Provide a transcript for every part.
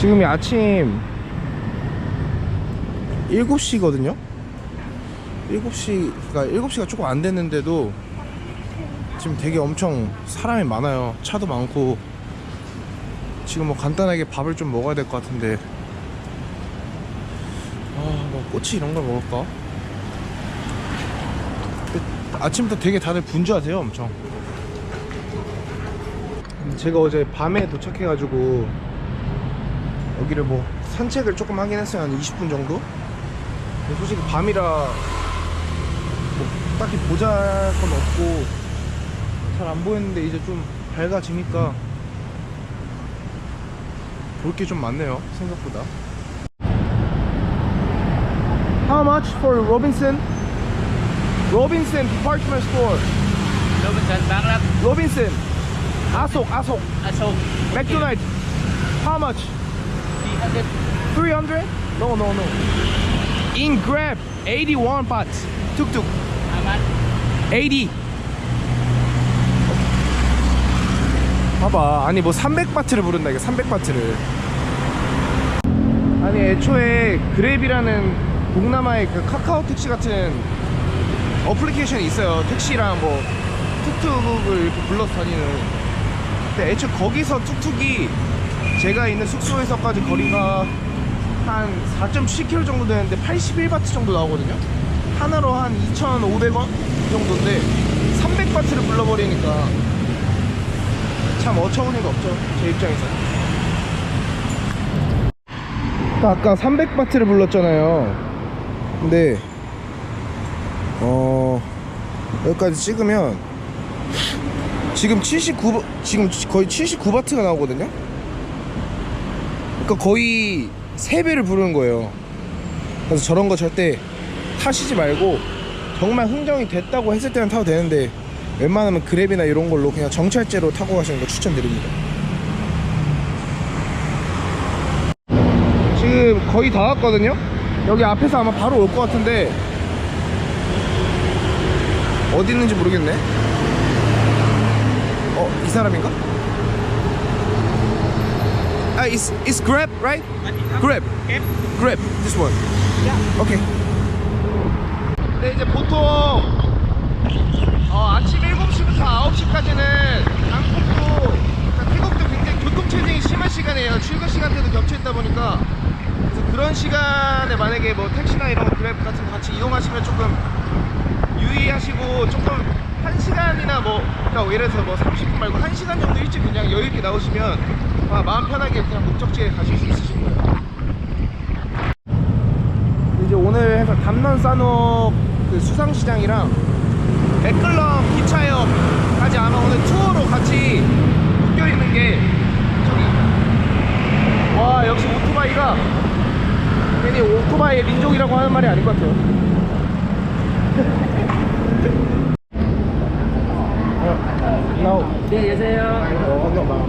지금이 아침 7시거든요? 7시, 그러니까 7시가 조금 안 됐는데도 지금 되게 엄청 사람이 많아요. 차도 많고 지금 뭐 간단하게 밥을 좀 먹어야 될 것 같은데 아, 뭐 꼬치 이런 걸 먹을까? 아침부터 되게 다들 분주하세요, 엄청. 제가 어제 밤에 도착해가지고 여기를 뭐 산책을 조금 하긴 했어요 한 20분 정도 솔직히 밤이라 뭐 딱히 보잘 건 없고 잘 안 보였는데 이제 좀 밝아지니까 볼 게 좀 많네요 생각보다 How much for Robinson? Robinson Department Store Robinson Barrett Robinson 아속 아속 Ashok 맥도날드 How much? 300 300? No, no, no. In Grab, 81 baht. 툭툭, How much? 80. 봐봐. 아니 뭐 300바트를 부른다 이게 300바트를. 아니 애초에 그랩이라는 동남아의 그 카카오 택시 같은 어플리케이션이 있어요. 택시랑 뭐 툭툭을 이렇게 불러서 다니는. 근데 애초에 거기서 툭툭이 제가 있는 숙소에서까지 거리가 한 4.7km 정도 되는데 81바트 정도 나오거든요. 하나로 한 2,500원 정도인데 300바트를 불러버리니까 참 어처구니가 없죠. 제 입장에서. 아까 300바트를 불렀잖아요. 근데 어 여기까지 찍으면 지금 79 지금 거의 79바트가 나오거든요. 그러니까 거의 3배를 부르는 거예요. 그래서 저런 거 절대 타시지 말고 정말 흥정이 됐다고 했을 때는 타도 되는데 웬만하면 그랩이나 이런 걸로 그냥 정찰제로 타고 가시는 거 추천드립니다. 지금 거의 다 왔거든요? 여기 앞에서 아마 바로 올 것 같은데 어디 있는지 모르겠네. 어, 이 사람인가? 아, it's, it's Grab, right? Grab. Grab. This one. 오케이. 네, 이제 보통 어, 아침 7시부터 9시까지는 방콕도 그러니까 태국도 굉장히 교통체증이 심한 시간이에요. 출근 시간대도 겹쳐있다 보니까 그래서 그런 시간에 만약에 뭐 택시나 이런 거 그랩 같은 거 같이 이용하시면 조금 유의하시고 조금 한 시간이나 뭐 그러니까 예를 들어서 뭐 30분 말고 한 시간 정도 일찍 그냥 여유 있게 나오시면 아, 마음 편하게 그냥 목적지에 가실 수 있으실 거예요. 이제 오늘 해서 담넌 산옥 그 수상시장이랑 맥클럼 기차역까지 아마 오늘 투어로 같이 묶여 있는 게 저기 와 역시 오토바이가 괜히 오토바이의 민족이라고 하는 말이 아닌 것 같아요. 어, 네, 계세요.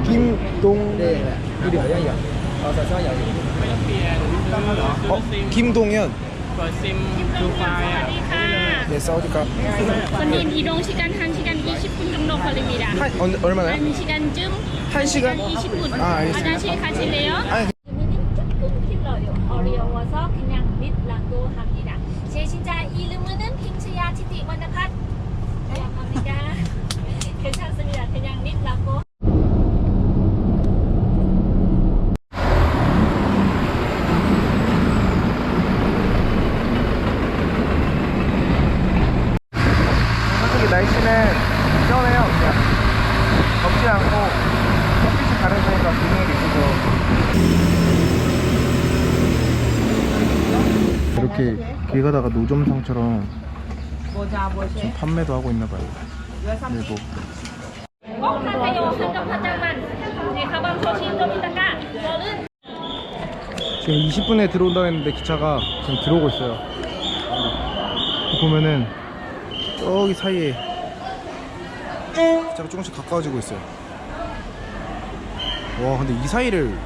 김동. 네, 이름이요? 어, 김동현. 네, 네 싸우니까. 손님 이동 시간 1시간 20분 정도 걸립니다. 한, 어, 얼마나요? 1시간쯤? 1시간? 20분. 아, 알겠습니다. 화장실 가실래요? 아, 네. 조금 제 진짜 이름은 핑치야 치티 원나팟. 감사합니다. 괜찮습니다. 그냥 립라고. 솔직히 날씨는 시원해요. 그냥 덥지 않고 햇빛이 가려지니까 분위기 이쁘죠 이렇게 길 가다가 노점상처럼 지금 판매도 하고 있나 봐요. 그리고 꼭 사세요. 한정 화장만. 네, 가방 조심 좀 이따가. 저는 지금 20분에 들어온다고 했는데 기차가 지금 들어오고 있어요 보면은 저기 사이에 기차가 조금씩 가까워지고 있어요 와 근데 이 사이를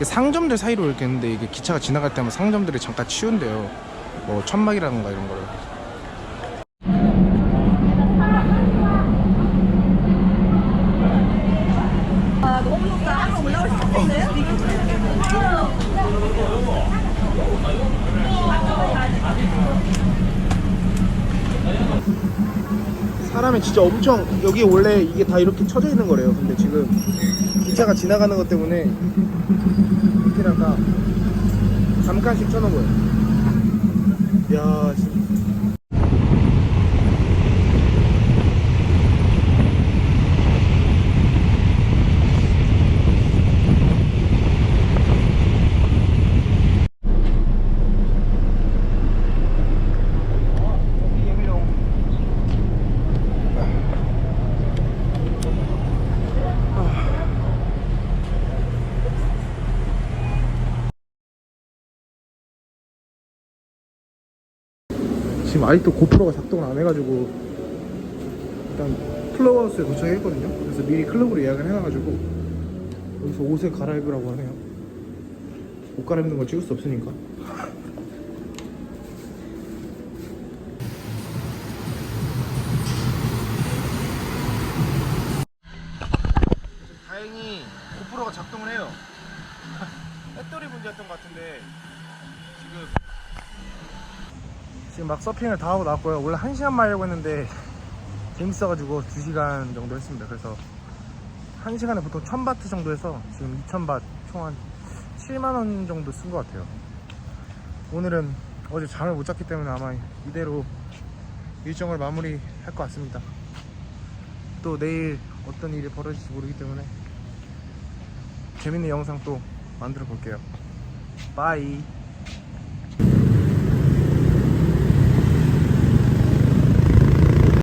상점들 사이로 이렇게 했는데 이게 기차가 지나갈 때마다 상점들이 잠깐 치운대요 뭐 천막이라던가 이런 거를 왜냐면 진짜 엄청 여기 원래 이게 다 이렇게 쳐져 있는 거래요. 근데 지금 기차가 지나가는 것 때문에 밑에랑 다 잠깐씩 쳐놓은 거예요. 야, 진짜. 지금 아직도 고프로가 작동을 안 해가지고 일단 클럽하우스에 도착했거든요. 그래서 미리 클럽으로 예약을 해놔가지고 여기서 옷을 갈아입으라고 하네요. 옷 갈아입는 걸 찍을 수 없으니까. 다행히 고프로가 작동을 해요. 배터리 문제였던 것 같은데 지금 지금 막 서핑을 다 하고 나왔고요. 원래 1시간만 하려고 했는데 재밌어가지고 2시간 정도 했습니다. 그래서 1시간에 보통 1000바트 정도 해서 지금 2000바 총한 7만원 정도 쓴 것 같아요. 오늘은 어제 잠을 못 잤기 때문에 아마 이대로 일정을 마무리 할 것 같습니다. 또 내일 어떤 일이 벌어질지 모르기 때문에 재밌는 영상 또 만들어 볼게요. 바이.